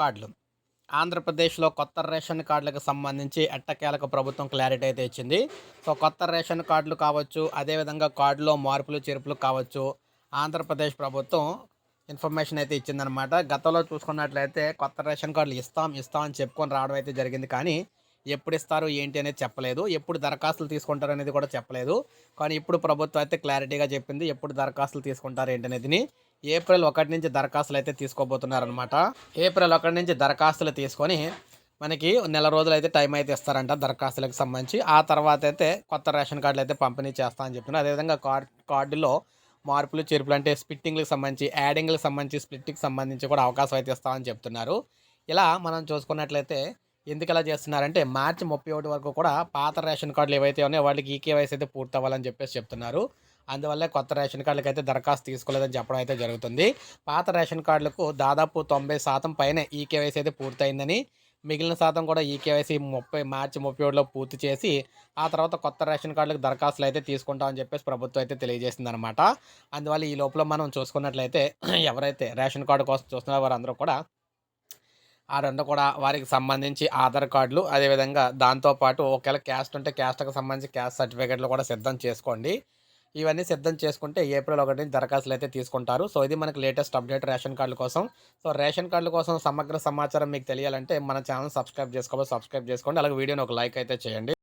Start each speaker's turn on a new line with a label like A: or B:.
A: కార్డులు. ఆంధ్రప్రదేశ్లో కొత్త రేషన్ కార్డులకు సంబంధించి ఎట్టకేలకు ప్రభుత్వం క్లారిటీ అయితే ఇచ్చింది. సో కొత్త రేషన్ కార్డులు కావచ్చు అదేవిధంగా కార్డులో మార్పులు చేర్పులు కావచ్చు ఆంధ్రప్రదేశ్ ప్రభుత్వం ఇన్ఫర్మేషన్ అయితే ఇచ్చిందనమాట గతంలో చూసుకున్నట్లయితే కొత్త రేషన్ కార్డులు ఇస్తాం ఇస్తాం అని చెప్పుకొని రావడం అయితే జరిగింది. కానీ ఎప్పుడు ఇస్తారు ఏంటి అనేది చెప్పలేదు. ఎప్పుడు దరఖాస్తులు తీసుకుంటారు అనేది కూడా చెప్పలేదు. కానీ ఇప్పుడు ప్రభుత్వం అయితే క్లారిటీగా చెప్పింది ఎప్పుడు దరఖాస్తులు తీసుకుంటారు ఏంటి అనేది. ఏప్రిల్ ఒకటి నుంచి దరఖాస్తులు అయితే తీసుకోబోతున్నారనమాట ఏప్రిల్ ఒకటి నుంచి దరఖాస్తులు తీసుకొని మనకి నెల రోజులు అయితే టైం అయితే ఇస్తారంట దరఖాస్తులకు సంబంధించి. ఆ తర్వాత అయితే కొత్త రేషన్ కార్డులు అయితే పంపిణీ చేస్తా అని చెప్తున్నారు. అదేవిధంగా కార్డ్ కార్డులో మార్పులు చేర్పులు అంటే స్పిట్టింగ్లకు సంబంధించి యాడింగ్లకు సంబంధించి స్ప్లిట్కి సంబంధించి కూడా అవకాశం అయితే ఇస్తామని చెప్తున్నారు. ఇలా మనం చూసుకున్నట్లయితే ఎందుకు ఇలా చేస్తున్నారంటే మార్చి ముప్పై ఒకటి వరకు కూడా పాత రేషన్ కార్డులు ఏవైతే ఉన్నాయో వాళ్ళకి ఈ కేవైసీ అయితే పూర్తి అవ్వాలని చెప్పేసి చెప్తున్నారు. అందువల్ల కొత్త రేషన్ కార్డులకు అయితే దరఖాస్తు తీసుకోలేదని చెప్పడం అయితే జరుగుతుంది. పాత రేషన్ కార్డులకు దాదాపు తొంభై శాతం పైన ఈ కేవైసీ అయితే పూర్తయిందని మిగిలిన శాతం కూడా ఈ కేవైసీ ముప్పై మార్చి ముప్పై ఏడులో పూర్తి చేసి ఆ తర్వాత కొత్త రేషన్ కార్డులకు దరఖాస్తులు అయితే తీసుకుంటామని చెప్పేసి ప్రభుత్వం అయితే తెలియజేసింది అనమాట అందువల్ల ఈ లోపల మనం చూసుకున్నట్లయితే ఎవరైతే రేషన్ కార్డు కోసం చూస్తున్నారో వారందరూ కూడా ఆ రెండు కూడా వారికి సంబంధించి ఆధార్ కార్డులు అదేవిధంగా దాంతోపాటు ఒకవేళ క్యాస్ట్ ఉంటే క్యాస్ట్కి సంబంధించి క్యాస్ట్ సర్టిఫికేట్లు కూడా సిద్ధం చేసుకోండి. ఇవన్నీ సిద్ధం చేసుకుంటే ఏప్రిల్ ఒకటి దరఖాస్తులు అయితే తీసుకుంటారు. సో ఇది మనకి లేటెస్ట్ అప్డేట్ రేషన్ కార్డుల కోసం. సో రేషన్ కార్డుల కోసం సమగ్ర సమాచారం మీకు తెలియాలంటే మన ఛానల్ సబ్స్క్రైబ్ చేసుకోవాలి. సబ్స్క్రైబ్ చేసుకోండి. అలాగే వీడియోని ఒక లైక్ అయితే చేయండి.